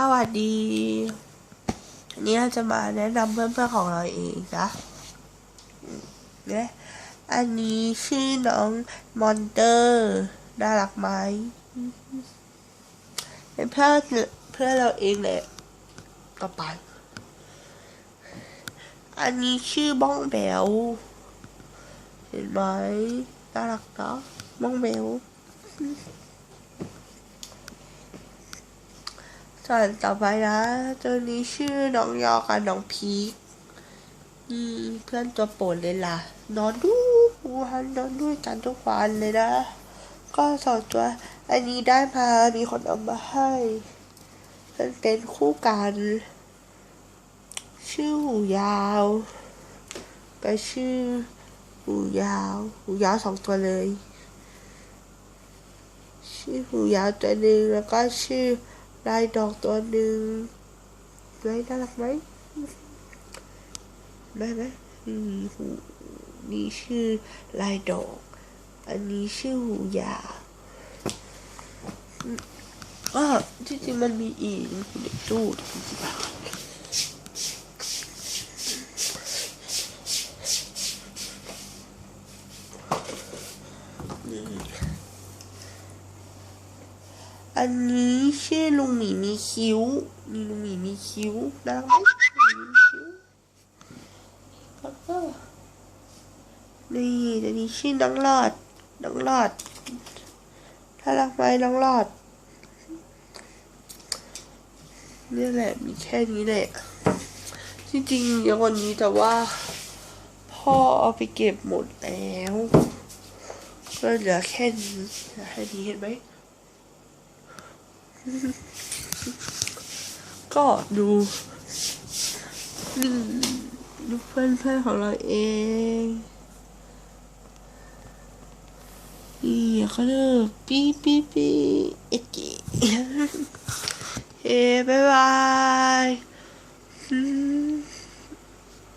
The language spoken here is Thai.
สวัสดีวันนี้เราจะมาแนะนำเพื่อนๆของเราเองนะเนี่ยอันนี้ชื่อน้องมอนเตอร์ น่ารักไหมเป็นเพื่อนเพื่อนเราเองแหละต่อไป อันนี้ชื่อบ้องแบวเห็นไหมน่ารักเนาะบ้องแบว ส่วนต่อไปนะตัวนี้ชื่อน้องยอกับน้องพีคเพื่อนตัวโปรดเลยล่ะ นอนดูวันนอนด้วยกันทุกวันเลยนะ ก็สองตัว อันนี้ได้มา มีคนเอามาให้มันเป็นคู่กัน ชื่อหูยาวก็ชื่อหูยาวหูยาวสองตัวเลย ชื่อหูยาวตัวหนึ่งแล้วก็ชื่อ ลายดอกตัวหนึ่งไว้น่ารักไหมได้ไหมนี่หูนี่ชื่อลายดอก อันนี้ชื่อหูยาอืมก็ที่จริงมันมีอีกอยู่ในตู้นี่ อันนี้ชื่อลุงหมีมีคิ้วนี่ลุงหมีมีคิ้วน่ารักไหมลุงหมีมีคิ้วแล้วก็นี่อันนี้ชื่อน้องหลอดน้องหลอดน่ารักไหมน้องหลอดนี่แหละมีแค่นี้แหละจริงๆเยอะกว่านี้แต่ว่า พ่อเอาไปเก็บหมดแล้วก็เหลือแค่นี้แค่นี้เห็นไหม ก็ดูดูเพื่อนเพื่อนของเราเองนี่เขาเลิกปีปีปีเอ็กกี้เฮ้บายบาย